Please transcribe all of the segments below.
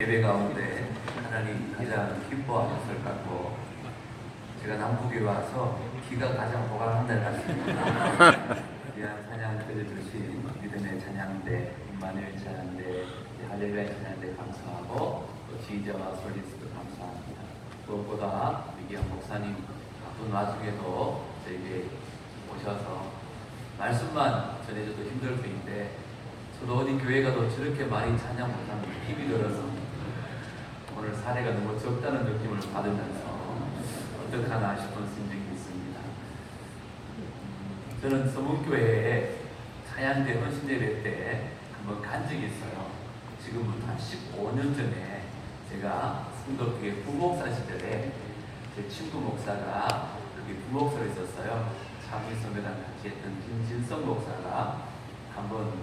예배 가운데 하나님 가장 기뻐하셨을 것 같고 제가 남북에 와서 기가 가장 보관한 날 같습니다. 귀한 찬양 들려주신 믿음의 찬양대, 임마누엘 찬양대, 할렐루야 찬양대 감사하고 또 지휘자와 솔리스트 감사합니다. 무엇보다 위기한 목사님 바쁜 와중에도 저에게 오셔서 말씀만 전해줘도 힘들 텐데 저도 어디 교회 가도 저렇게 많이 찬양 못하면 힘이 들어서 사례가 너무 적다는 느낌을 받으면서 어떡하나 싶은 심정이 있습니다. 저는 서문교회에 차양대 헌신예배 때 한번 간 적이 있어요. 지금부터 한 15년 전에 제가 성덕교회 부목사 시절에 제 친구 목사가 여기 부목사로 있었어요. 차분성배랑 같이 했던 김진성 목사가 한번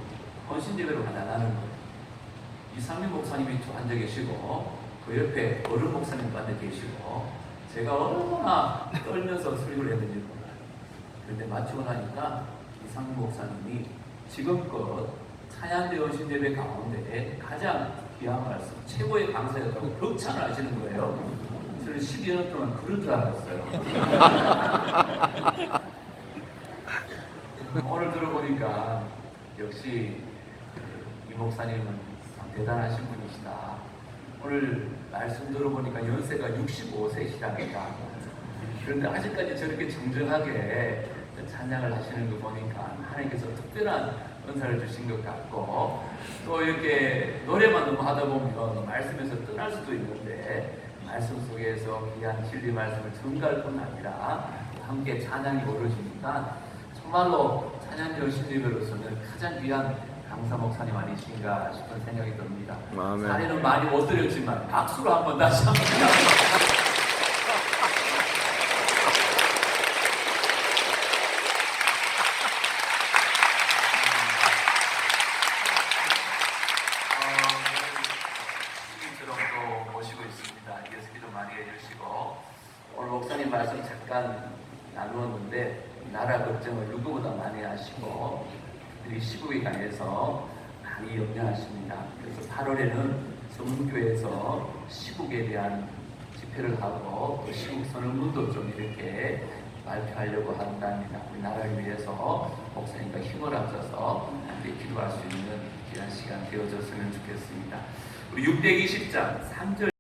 헌신예배로 가달라는 거예요. 이상민 목사님이 또 앉아 계시고 그 옆에 어른 목사님도 앉아 계시고 제가 얼마나 떨면서 수립을 했는지 몰라요. 그런데 마치고 나니까 이상민 목사님이 지금껏 찬양대 헌신예배 가운데 가장 귀한 말씀, 최고의 강사였다고 격찬을 하시는 거예요. 저는 12여 년 동안 그런 줄 알았어요. 오늘 들어보니까 역시 이 목사님은 참 대단하신 분이시다. 오늘 말씀 들어보니까 연세가 65세시다니까. 그런데 아직까지 저렇게 정정하게 찬양을 하시는 거 보니까 하나님께서 특별한 은사를 주신 것 같고 또 이렇게 노래만 너무 하다 보면 말씀에서 떠날 수도 있는데 말씀 속에서 귀한 진리 말씀을 전가할 뿐 아니라 함께 찬양이 오르시니까 정말로 찬양 열심히로서는 가장 귀한 강사 목사님 아니신가 싶은 생각이 듭니다. 아멘. 사례는 많이 못 드렸지만 박수로 한번 다시 한번. 시기처럼 또 모시고 있습니다. 이어서 기도 많이 해주시고 오늘 목사님 말씀 잠깐 나누었는데 나라 걱정을 누구보다 많이 하시고 특별히 시국에 관해서 많이 염려하십니다. 그래서 8월에는 성문교에서 시국에 대한 집회를 하고 또 시국 선언문도 좀 이렇게 발표하려고 한답니다. 우리 나라를 위해서 목사님과 힘을 합쳐서 함께 기도할 수 있는 귀한 시간 되어졌으면 좋겠습니다. 우리 620장 3절